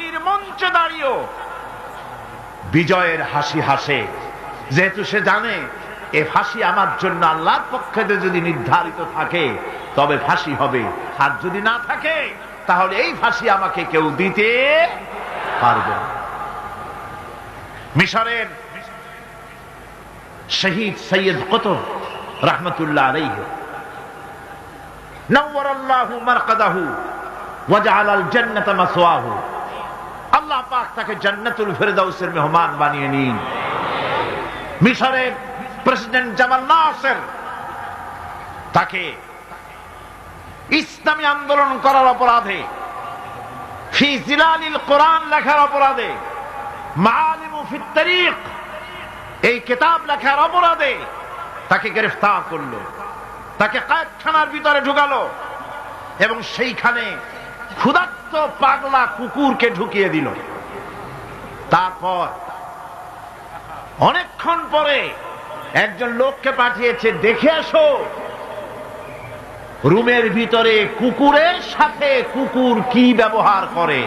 ফাঁসির মঞ্চে দাঁড়িয়েও। বিজয়ের হাসি হাসে। যেহেতু সে জানে, এ ফাঁসি আমার জন্য আল্লাহর পক্ষে যদি নির্ধারিত থাকে, তবে ফাঁসি হবে। আর যদি না থাকে, তাহলে এই ফাঁসি আমাকে কেউ দিতে পারবে মিশরের শহীদ সৈয়দ কতব রহমতুল্লাহ আলাইহ। নওয়ার আল্লাহু মারকাদাহু ওয়াজআল আল মাসওয়াহু। পাক তাকে জান্নাতুল ফেরদাউসের মেহমান বানিয়ে নিন। মিশরের প্রেসিডেন্ট জামাল নাসের তাকে ইসলামী আন্দোলন করার অপরাধে কোরআন লেখার অপরাধে, মাআলিমু ফিত তারিক এই কিতাব লেখার অপরাধে তাকে গ্রেফতার করল। তাকে কয়েকখানার ভিতরে ঢুকালো এবং সেইখানে ক্ষুধার্ত পাগলা কুকুরকে ঢুকিয়ে দিল। তারপর, অনেকক্ষণ পরে একজন লোককে পাঠিয়েছে, দেখে আসো, রুমের ভিতরে কুকুরের সাথে কুকুর কি ব্যবহার করে?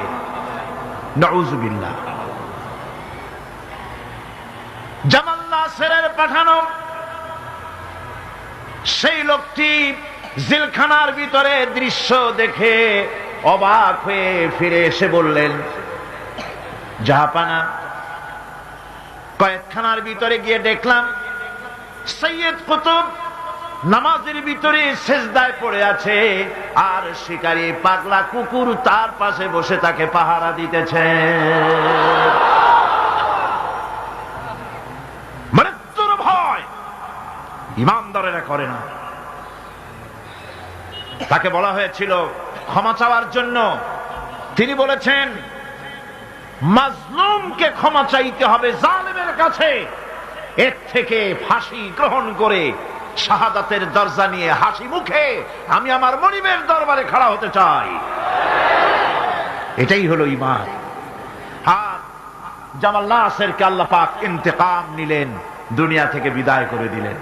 নজুবিল্লা জামাল নাসেরের পাঠানো, সেই লোকটি জিলখানার ভিতরে দৃশ্য দেখে অবাক হয়ে ফিরে এসে বললেন জাহাপানা কয়েকখানার ভিতরে গিয়ে দেখলাম, সৈয়দ কুতুব নামাজের ভিতরে সেজদায় পড়ে আছে, আর শিকারী পাগলা কুকুর তার পাশে বসে তাকে পাহারা দিতেছে। মৃত্যুর ভয় ইমানদারেরা করে না। তাকে বলা হয়েছিল, ক্ষমা চাওয়ার জন্য। তিনি বলেছেন মাজলুমকে ক্ষমা চাইতে হবে জালেমের কাছে। এর থেকে ফাঁসি গ্রহণ করে শাহাদাতের দরজা নিয়ে হাসি মুখে আমি আমার মনিবের দরবারে খাড়া হতে চাই। এটাই হলো ইমান আর জামাল নাসেরকে আল্লাহ পাক ইন্তেকাম নিলেন, দুনিয়া থেকে বিদায় করে দিলেন।